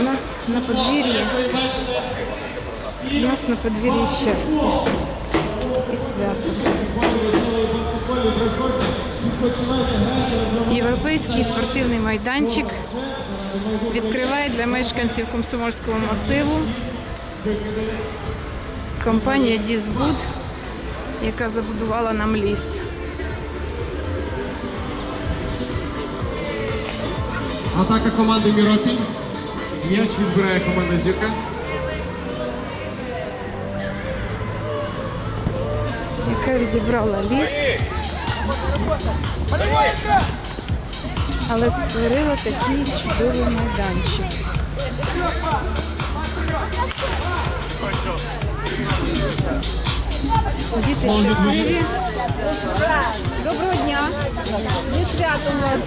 У нас на подвір'ї. У нас на подвір'ї щастя і свято. Європейський спортивний майданчик відкриває для мешканців Комсомольського масиву компанія Дізбуд, яка забудувала нам ліс. Атака команди Міропіль. М'яч відбирає команда Зірка. яка відібрала ліс, але створила такий чудовий майданчик. Діти щасливі. Доброго дня. Не свято у вас.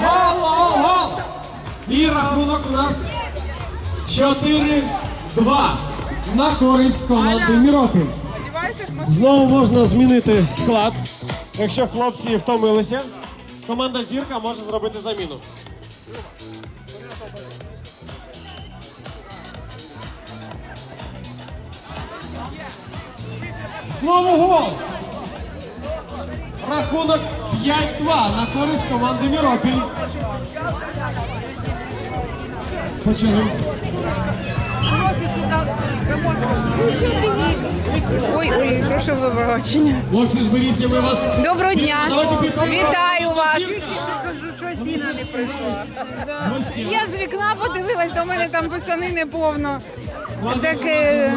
Гол, гол, гол! І рахунок у нас 4-2 на користь команди Міропіль. Знову можна змінити склад. Якщо хлопці втомилися, команда Зірка може зробити заміну. Знову гол! Рахунок 5-2 на користь команди Міропіль. Почали. Ой, ой, прошу вибачення. Хлопці, зберіться, ми вас. Доброго дня. Вітаю вас. Я з вікна подивилась, до мене там писанини повно. Таке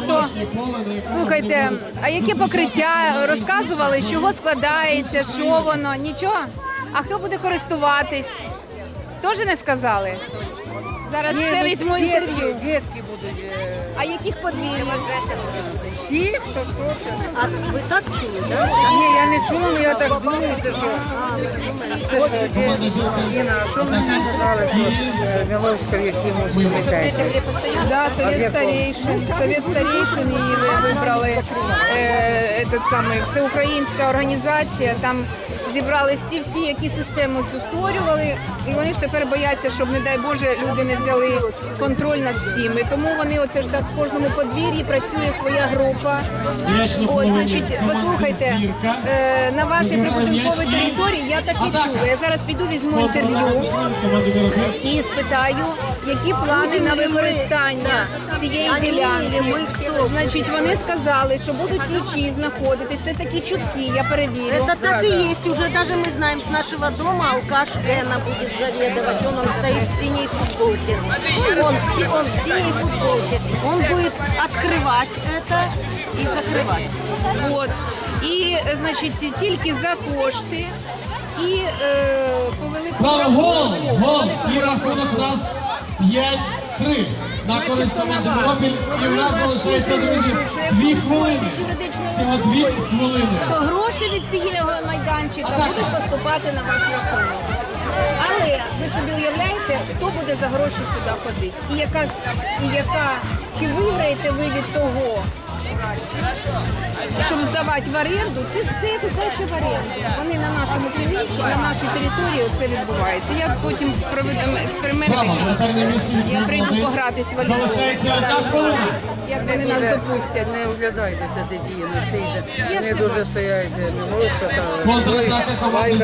свято. Слухайте, а яке покриття? Розказували, з чого складається, що воно? Нічого? А хто буде користуватись? Теж не сказали? Зараз це візьму інтерв'ю. Дітки будуть. е, А яких подвір'їв? Всі, хто хоче. А ви так чули, да? Ні, я не чула, але я так думаю, це що. Це що, де- Інна, а що мені казали, що е, Міловська в якомусь комітеті? Да, совет старейшин. Совет старейшин її ви- вибрали е, этот всеукраїнська організація. Там зібрались ті всі, які систему цю створювали. І вони ж тепер бояться, щоб, не дай Боже, люди не взяли контроль над всім. І тому вони оце ж так в кожному подвір'ї працює своя група. От, значить, послухайте, е, на вашій прибудинковій території я так і чула. Я зараз піду візьму інтерв'ю і спитаю, які плани на використання цієї ділянки. Значить, вони сказали, що будуть ключі знаходитись. Це такі чутки, я перевірю. Это так и есть. Уже даже мы знаем с нашего дома алкаш Эна будет заведовать. Он, он стоит в синей футболке. Он, в си- он в синей футболке. Он будет открывать это и закрывать. От. І, е, значить, тільки за кошти і е, по великому Право, гол, рахунку- гол. І рахунок у нас 5-3 на користь команди Міропіль. І в нас залишається, друзі, дві хвилини. Всього дві хвилини. то гроші від цієї майданчика будуть поступати на ваш рахунок. Але ви собі уявляєте, хто буде за гроші сюди ходити? І яка, і яка чи виграєте ви від того, щоб здавати в оренду? Це, це здача в оренду. Вони на нашому приміщенні, на нашій території це відбувається. Я потім проведу експеримент. Такий. Я прийду погратись в волейбол. Залишається одна хвилина. Як вони нас допустять. Не оглядайтеся тоді, не стійте. Не дуже стоять Міловська та Контратака команди